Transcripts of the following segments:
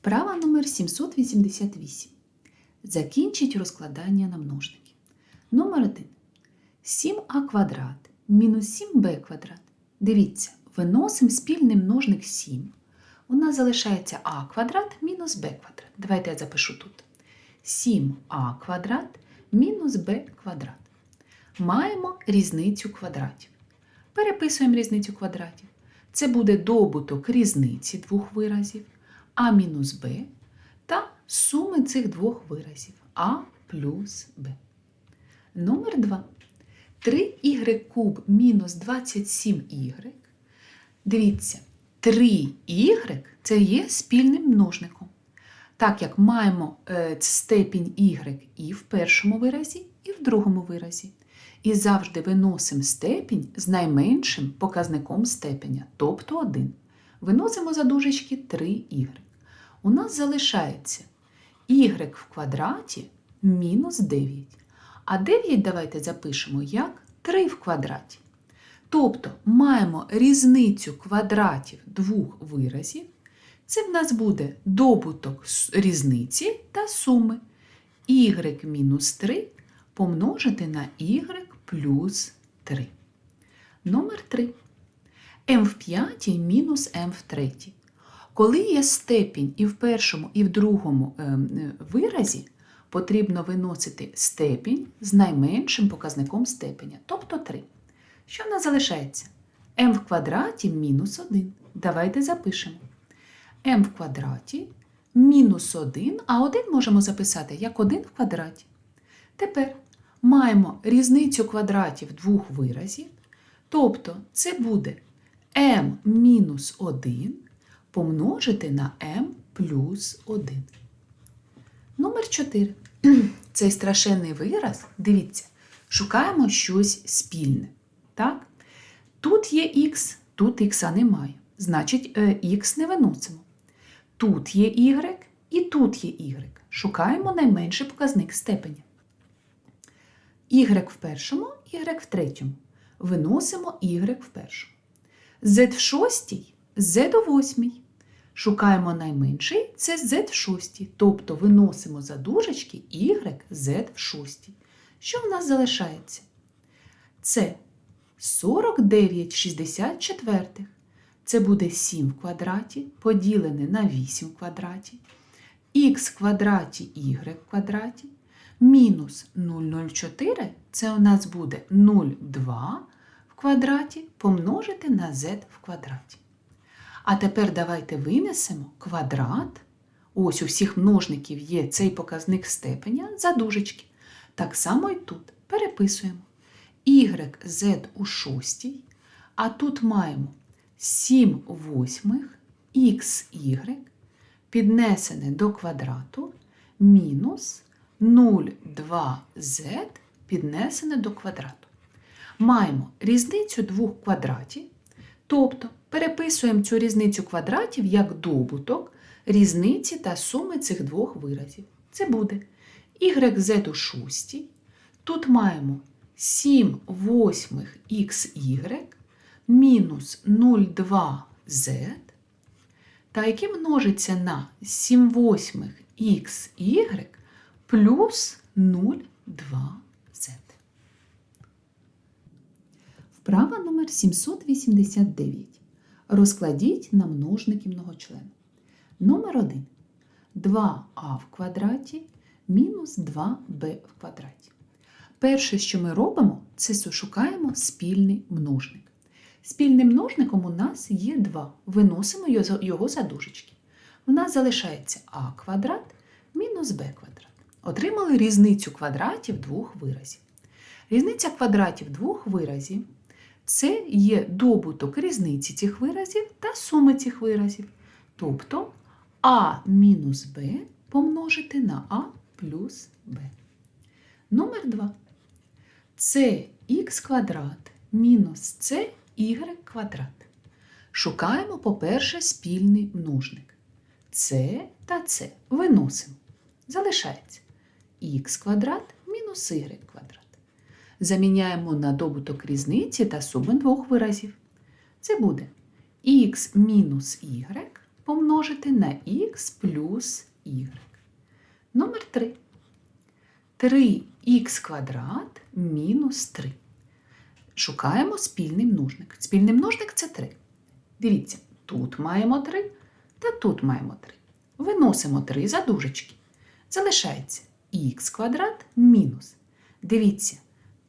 Вправа номер 788. Закінчіть розкладання на множники. Номер 1. 7а квадрат мінус 7b квадрат. Дивіться, виносимо спільний множник 7. У нас залишається а квадрат мінус b квадрат. Давайте я запишу тут. 7а квадрат мінус b квадрат. Маємо різницю квадратів. Переписуємо різницю квадратів. Це буде добуток різниці двох виразів а мінус b та суми цих двох виразів а плюс b. Номер 2. 3y куб мінус 27y. Дивіться, 3y це є спільним множником. Так як маємо е, степінь y і в першому виразі, і в другому виразі. І завжди виносимо степінь з найменшим показником степеня, тобто 1. Виносимо за дужечки 3y. У нас залишається y в квадраті мінус 9. А 9 давайте запишемо як 3 в квадраті. Тобто маємо різницю квадратів двох виразів. Це в нас буде добуток різниці та суми y мінус 3 помножити на y плюс 3. Номер 3. m в п'ятій мінус m в третій. Коли є степінь і в першому, і в другому е, е, виразі, потрібно виносити степінь з найменшим показником степеня, тобто 3. Що в нас залишається? m в квадраті мінус 1. Давайте запишемо. m в квадраті мінус 1, а 1 можемо записати як 1 в квадраті. Тепер маємо різницю квадратів двох виразів, тобто це буде m мінус 1 помножити на m плюс 1. Номер 4. Цей страшенний вираз, дивіться, шукаємо щось спільне. Так? Тут є х, тут х немає. Значить, х не виносимо. Тут є y і тут є y. Шукаємо найменший показник степеня. y в першому, y в третьому. Виносимо y в першому. z в шостій, z у восьмій. Шукаємо найменший це z в шостій, тобто виносимо за дужечки y z в шостій. Що в нас залишається? Це 49 64. Це буде 7 в квадраті, поділене на 8 в квадраті, х в квадраті y в квадраті, мінус 0,04 це у нас буде 0,2 в квадраті помножити на z в квадраті. А тепер давайте винесемо квадрат. Ось у всіх множників є цей показник степеня за дужечки. Так само і тут переписуємо y z у шостій, а тут маємо 7 восьмих xy піднесене до квадрату мінус 0,2z піднесене до квадрату. Маємо різницю двох квадратів, тобто переписуємо цю різницю квадратів як добуток різниці та суми цих двох виразів. Це буде YZ у шостій. Тут маємо 7 восьмих xy мінус 0,2z, та який множиться на 7 восьмих xy плюс 0,2z. Вправа номер 789. Розкладіть на множники многочлена. Номер 1. 2а в квадраті мінус 2b в квадраті. Перше, що ми робимо, це шукаємо спільний множник. Спільним множником у нас є 2. Виносимо його за дужечки. У нас залишається а квадрат мінус b квадрат. Отримали різницю квадратів двох виразів. Різниця квадратів двох виразів це є добуток різниці цих виразів та суми цих виразів. Тобто а мінус b помножити на а плюс b. Номер 2. Це х квадрат мінус y квадрат. Шукаємо, по-перше, спільний множник. Це та це виносимо. Залишається х квадрат мінус y квадрат. Заміняємо на добуток різниці та суми двох виразів. Це буде х мінус y помножити на х плюс y. Номер 3. 3х квадрат мінус 3. Шукаємо спільний множник. Спільний множник це 3. Дивіться, тут маємо 3 та тут маємо 3. Виносимо 3 за дужечки. Залишається х квадрат мінус. Дивіться,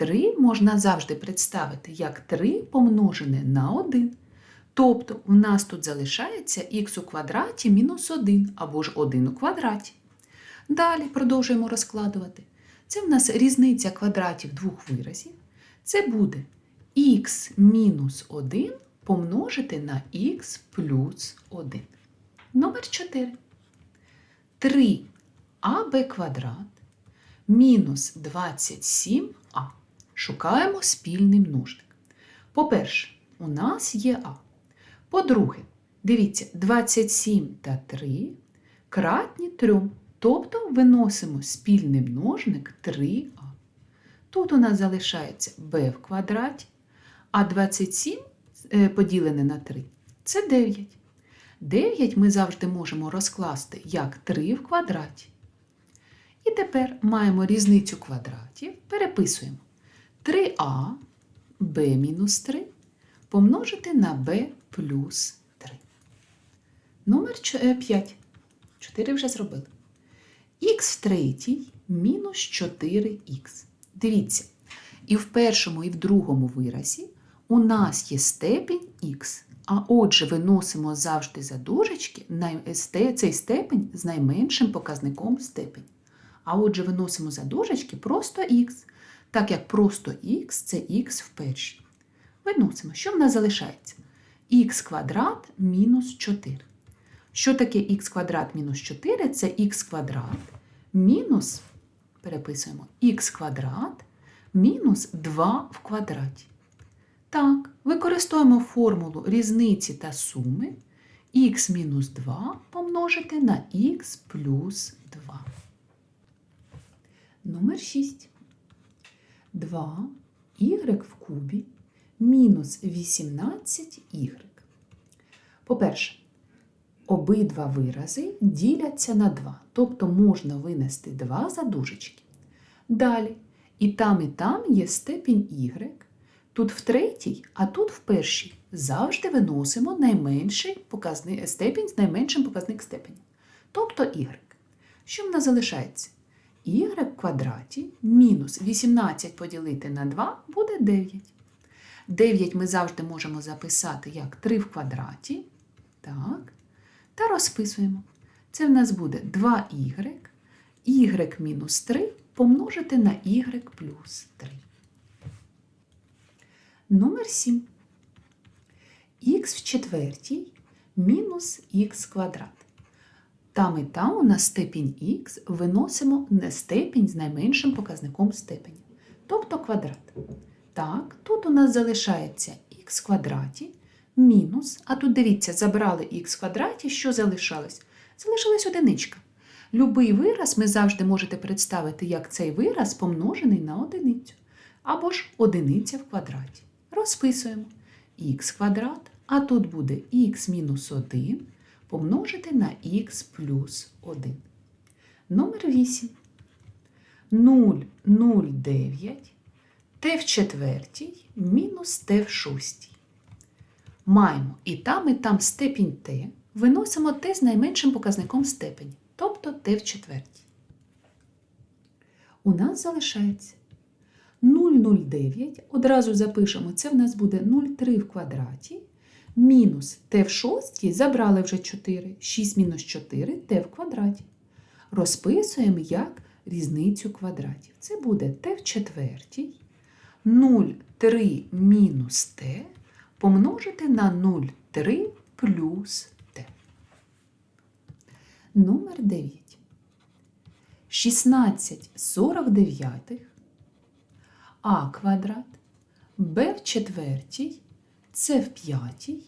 3 можна завжди представити як 3 помножене на 1. Тобто в нас тут залишається х у квадраті мінус 1 або ж 1 у квадраті. Далі продовжуємо розкладувати. Це в нас різниця квадратів двох виразів. Це буде х мінус 1 помножити на х плюс 1. Номер 4. 3аб квадрат мінус 27а. Шукаємо спільний множник. По-перше, у нас є а. По-друге, дивіться, 27 та 3 кратні 3. Тобто виносимо спільний множник 3а. Тут у нас залишається b в квадраті, а 27 е, поділене на 3 це 9. 9 ми завжди можемо розкласти як 3 в квадраті. І тепер маємо різницю квадратів, переписуємо 3а b мінус 3 помножити на b плюс 3. Номер 5. 4 вже зробили. х в третій мінус 4х. Дивіться, і в першому, і в другому виразі у нас є степінь х. А отже, виносимо завжди за дужечки цей степень з найменшим показником степені. А отже, виносимо за дужечки просто х, так як просто х це х в першій. Виносимо, що в нас залишається? х квадрат мінус 4. Що таке х квадрат мінус 4? Це х квадрат мінус, переписуємо, х квадрат мінус 2 в квадраті. Так, використовуємо формулу різниці та суми х мінус 2 помножити на х плюс 2. Номер 6. 2 y в кубі мінус 18y. По-перше, обидва вирази діляться на 2, тобто можна винести 2 за дужечки. Далі, і там, і там є степінь y. Тут в третій, а тут в першій. Завжди виносимо найменший показник, степінь з найменшим показник степені. Тобто y. Що в нас залишається? Y в квадраті мінус 18 поділити на 2 буде 9. 9 ми завжди можемо записати як 3 в квадраті. Так. Та розписуємо. Це в нас буде 2y, y мінус 3 помножити на y плюс 3. Номер 7. х в четвертій мінус х квадрат. Там і там у нас степінь х виносимо не степінь з найменшим показником степені, тобто квадрат. Так, тут у нас залишається х квадраті мінус, а тут дивіться, забрали х квадраті, що залишалось? Залишилась одиничка. Любий вираз ми завжди можете представити як цей вираз помножений на одиницю. Або ж одиниця в квадраті. Розписуємо х квадрат, а тут буде х мінус 1 помножити на х плюс 1. Номер 8. 0, 0, 9, t в четвертій мінус t в шостій. Маємо і там, і там степінь t, виносимо t з найменшим показником степені, тобто t в четвертій. У нас залишається 0,09, одразу запишемо, це в нас буде 0,3 в квадраті, мінус t в шостій, забрали вже 4, 6 мінус 4 t в квадраті. Розписуємо як різницю квадратів. Це буде t в четвертій, 0,3 мінус t помножити на 0,3 плюс t. Номер 9. 16 49 а квадрат, b в четвертій, c в п'ятій,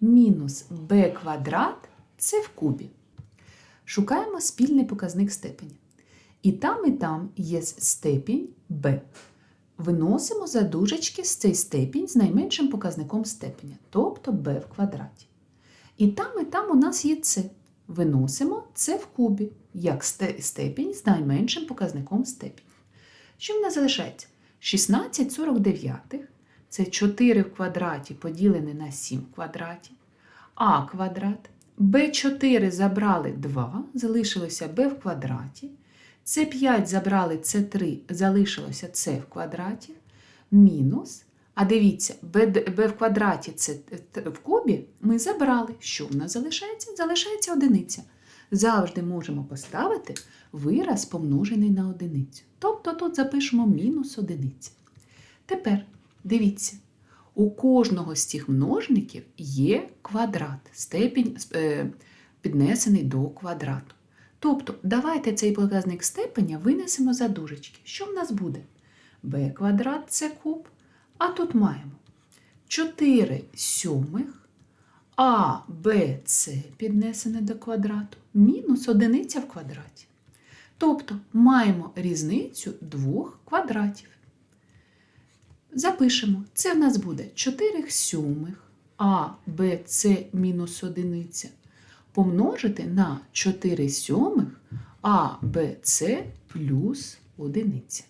мінус b квадрат, c в кубі. Шукаємо спільний показник степені. І там, і там є степінь b. Виносимо за дужечки з цей степінь з найменшим показником степеня, тобто b в квадраті. І там, і там у нас є це. Виносимо це в кубі, як степінь з найменшим показником степені. Що в нас залишається? 16 49 це 4 в квадраті поділене на 7 в квадраті. А квадрат. Б4 забрали 2, залишилося Б в квадраті. С5 забрали С3, залишилося С в квадраті. Мінус. А дивіться, Б в квадраті це в кубі ми забрали. Що в нас залишається? Залишається одиниця. Завжди можемо поставити вираз помножений на одиницю. Тобто тут запишемо мінус одиниця. Тепер дивіться, у кожного з цих множників є квадрат, степінь е, піднесений до квадрату. Тобто, давайте цей показник степеня винесемо за дужечки. Що в нас буде? b квадрат це куб. А тут маємо 4 сьомих а, Б, С піднесене до квадрату мінус одиниця в квадраті. Тобто маємо різницю двох квадратів. Запишемо. Це в нас буде 4 сьомих а, Б, С мінус одиниця помножити на 4 сьомих а, Б, С плюс одиниця.